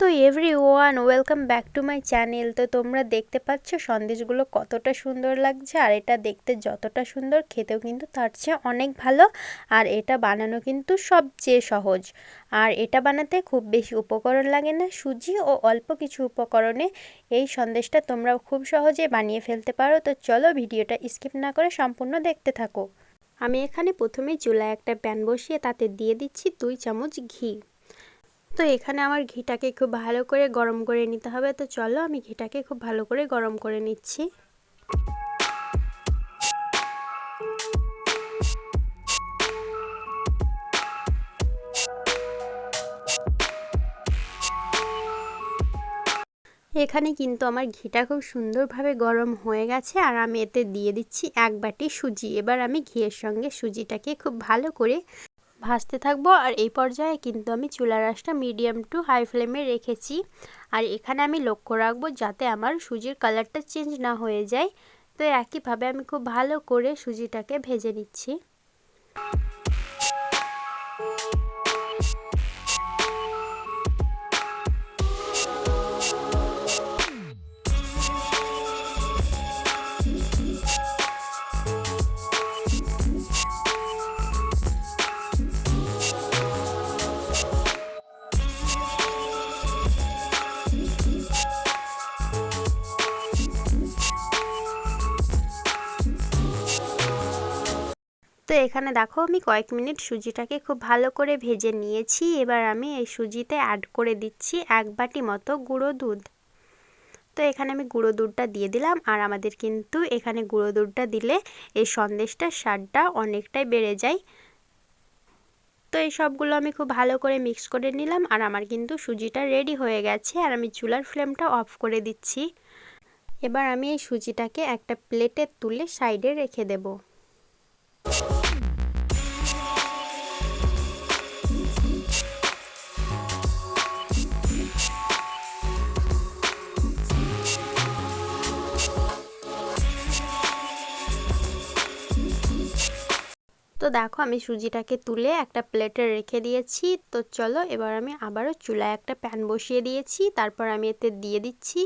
তো everyone welcome back to my channel তো তোমরা দেখতে পাচ্ছ সন্দেশগুলো কতটা সুন্দর লাগছে, আর এটা দেখতে যতটা সুন্দর, খেতেও কিন্তু তার চেয়ে অনেক ভালো, আর এটা বানানো কিন্তু সবচেয়ে সহজ। আর এটা বানাতে খুব বেশি উপকরণ লাগে না, সুজি ও অল্প কিছু উপকরণে এই সন্দেশটা তোমরা খুব সহজে বানিয়ে ফেলতে পারো। তো চলো ভিডিওটা স্কিপ না করে সম্পূর্ণ দেখতে থাকো। আমি এখানে প্রথমেই চুলায় একটা প্যান বসিয়ে তাতে দিয়ে দিচ্ছি দুই চামচ ঘি। তো এখানে আমার ঘিটাকে খুব ভালো করে গরম করে নিতে হবে। তো চলো আমি ঘিটাকে খুব ভালো করে গরম করে নিচ্ছি। এখানে কিন্তু আমার ঘিটা খুব সুন্দরভাবে গরম হয়ে গেছে আর আমি এতে দিয়ে দিচ্ছি এক বাটি সুজি। এবার আমি ঘিয়ের সঙ্গে সুজিটাকে খুব ভালো করে ভাজতে থাকব। আর এই পর্যায়ে কিন্তু আমি চুলার আঁশটা মিডিয়াম টু হাই ফ্লেমে রেখেছি। আর এখানে আমি লক্ষ্য রাখব যাতে আমার সুজির কালারটা চেঞ্জ না হয়ে যায়। তো একইভাবে আমি খুব ভালো করে সুজিটাকে ভেজে নিচ্ছি। তো এখানে দেখো আমি কয়েক মিনিট সুজিটাকে খুব ভালো করে ভেজে নিয়েছি। এবার আমি এই সুজিতে অ্যাড করে দিচ্ছি এক বাটি মতো গুঁড়ো দুধ। তো এখানে আমি গুঁড়ো দুধটা দিয়ে দিলাম আর আমাদের কিন্তু এখানে গুঁড়ো দুধটা দিলে এই সন্দেশটার স্বাদটা অনেকটাই বেড়ে যায়। তো এই সবগুলো আমি খুব ভালো করে মিক্স করে নিলাম আর আমার কিন্তু সুজিটা রেডি হয়ে গেছে আর আমি চুলার ফ্লেমটা অফ করে দিচ্ছি। এবার আমি এই সুজিটাকে একটা প্লেটে তুলে সাইডে রেখে দেবো। ん? দেখো আমি সুজিটাকে তুলে একটা প্লেটে রেখে দিয়েছি। তো চলো এবার আমি আবারও চুলায় একটা প্যান বসিয়ে দিয়েছি। তারপর আমি এতে দিয়ে দিচ্ছি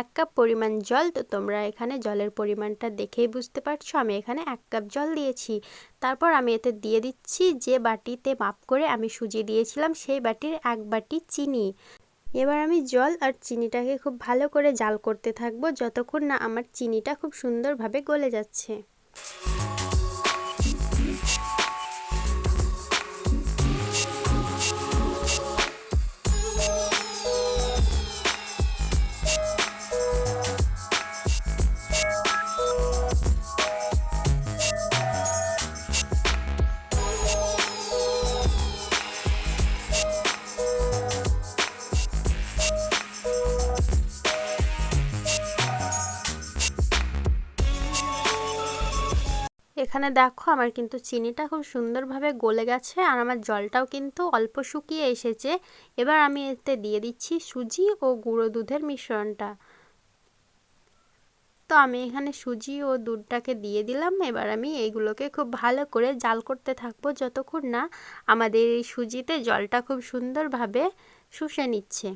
এক কাপ পরিমাণ জল। তো তোমরা এখানে জলের পরিমাণটা দেখেই বুঝতে পারছ, আমি এখানে এক কাপ জল দিয়েছি। তারপর আমি এতে দিয়ে দিচ্ছি যে বাটিতে মাপ করে আমি সুজি দিয়েছিলাম, সেই বাটির এক বাটি চিনি। এবার আমি জল আর চিনিটাকে খুব ভালো করে জাল করতে থাকব, যতক্ষণ না আমার চিনিটা খুব সুন্দরভাবে গলে যাচ্ছে। এখানে দেখো আমার কিন্তু চিনিটা খুব সুন্দরভাবে গলে গেছে আর আমার জলটাও কিন্তু অল্প শুকিয়ে এসেছে। এবার আমি এতে দিয়ে দিচ্ছি সুজি ও গুঁড়ো দুধের মিশ্রণটা। তো আমি এখানে সুজি ও দুধটাকে দিয়ে দিলাম। এবার আমি এইগুলোকে খুব ভালো করে জাল করতে থাকব যতক্ষণ না আমাদের এই সুজিতে জলটা খুব সুন্দরভাবে শুষে নিচ্ছে।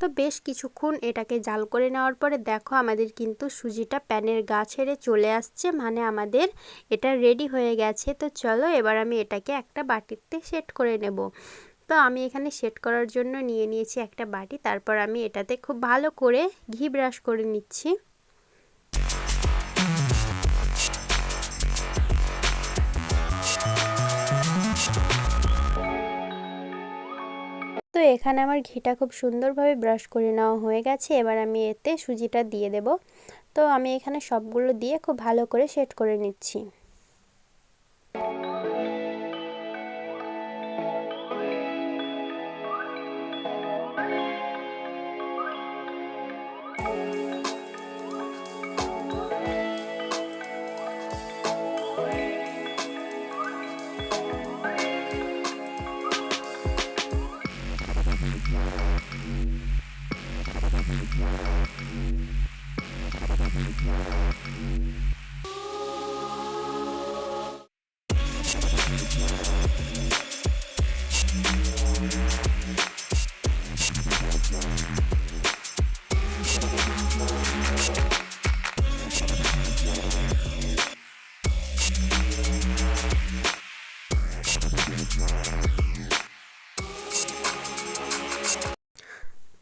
তো বেশ কিছুক্ষণ এটাকে জাল করে নেওয়ার পরে দেখো আমাদের কিন্তু সুজিটা প্যানের গা ছেড়ে চলে আসছে মানে আমাদের এটা রেডি হয়ে গেছে। তো চলো এবার আমি এটাকে একটা বাটিতে সেট করে নেব। তো আমি এখানে সেট করার জন্য নিয়ে নিয়েছি একটা বাটি, তারপর আমি এটাতে খুব ভালো করে ঘি ব্রাশ করে নিচ্ছি। এখানে আমার ঘিটা খুব সুন্দরভাবে ব্রাশ করে নেওয়া হয়ে গেছে। এবার আমি এতে সুজিটা দিয়ে দেব। তো আমি এখানে সবগুলো দিয়ে খুব ভালো করে সেট করে নিচ্ছি। Thank you.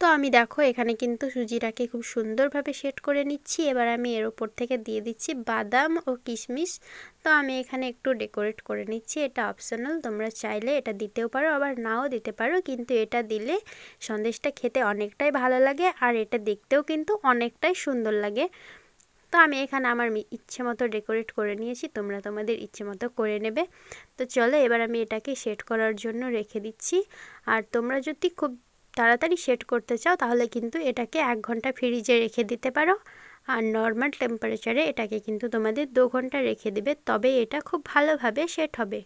তো আমি দেখো, এখানে কিন্তু সুজিটাকে খুব সুন্দরভাবে সেট করে নিচ্ছি। এবার আমি এর ওপর থেকে দিয়ে দিচ্ছি বাদাম ও কিশমিশ। তো আমি এখানে একটু ডেকোরেট করে নিচ্ছি, এটা অপশনাল, তোমরা চাইলে এটা দিতেও পারো, আবার নাও দিতে পারো, কিন্তু এটা দিলে সন্দেশটা খেতে অনেকটাই ভালো লাগে আর এটা দেখতেও কিন্তু অনেকটাই সুন্দর লাগে। তো আমি এখানে আমার ইচ্ছে মতো ডেকোরেট করে নিয়েছি, তোমরা তোমাদের ইচ্ছে মতো করে নেবে। তো চলো এবার আমি এটাকে সেট করার জন্য রেখে দিচ্ছি। আর তোমরা যদি খুব তাড়াতাড়ি সেট করতে চাও, তাহলে কিন্তু এটাকে এক ঘণ্টা ফ্রিজে রেখে দিতে পারো। আর নর্মাল টেম্পারেচারে এটাকে কিন্তু তোমাদের দু ঘণ্টা রেখে দেবে, তবে এটা খুব ভালোভাবে সেট হবে।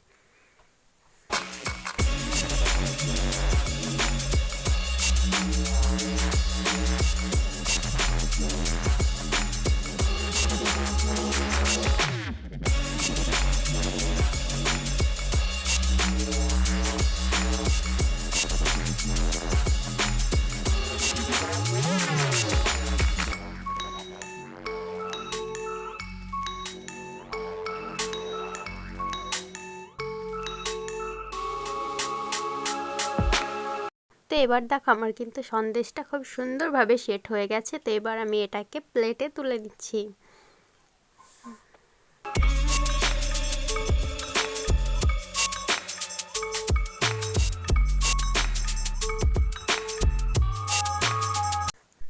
এবার দেখো আমার কিন্তু সন্দেশটা খুব সুন্দরভাবে সেট হয়ে গেছে, তো এবার আমি এটাকে প্লেটে তুলে দিচ্ছি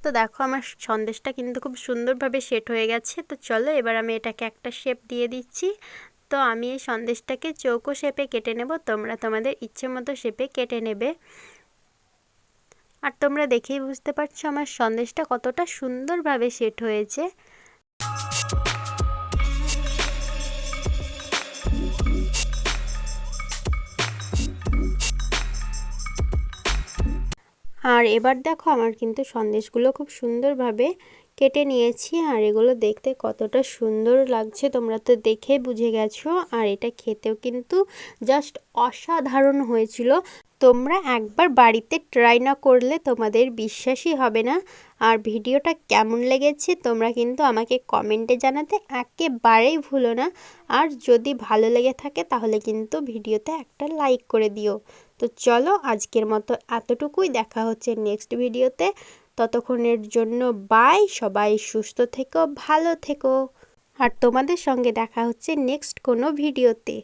তো দেখো আমার সন্দেশটা কিন্তু খুব সুন্দরভাবে সেট হয়ে গেছে, তো চলো এবার আমি এটাকে একটা শেপ দিয়ে দিচ্ছি। তো আমি এই সন্দেশটাকে চৌকো শেপে কেটে নেব, তোমরা তোমাদের ইচ্ছে মতো শেপে কেটে নেবে। আর তোমরা দেখেই বুঝতে পারছ আমার সন্দেশটা কতটা সুন্দরভাবে সেট হয়েছে। আর এবার দেখো আমার কিন্তু সন্দেশগুলো খুব সুন্দরভাবে কেটে নিয়েছি আর এগুলো দেখতে কতটা সুন্দর লাগছে, তোমরা তো দেখে বুঝে গেছো। আর এটা খেতেও কিন্তু জাস্ট অসাধারণ হয়েছিল। তোমরা একবার বাড়িতে ট্রাই না করলে তোমাদের বিশ্বাসই হবে না। আর ভিডিওটা কেমন লেগেছে তোমরা কিন্তু আমাকে কমেন্টে জানাতে একেবারেই ভুলো না। আর যদি ভালো লেগে থাকে তাহলে কিন্তু ভিডিওতে একটা লাইক করে দিও। তো চলো আজকের মতো এতটুকুই, দেখা হচ্ছে নেক্সট ভিডিওতে। ততক্ষণের জন্য বাই সবাই সুস্থ থেকো, ভালো থেকো। আর তোমাদের সঙ্গে দেখা হচ্ছে নেক্সট কোনো ভিডিওতে।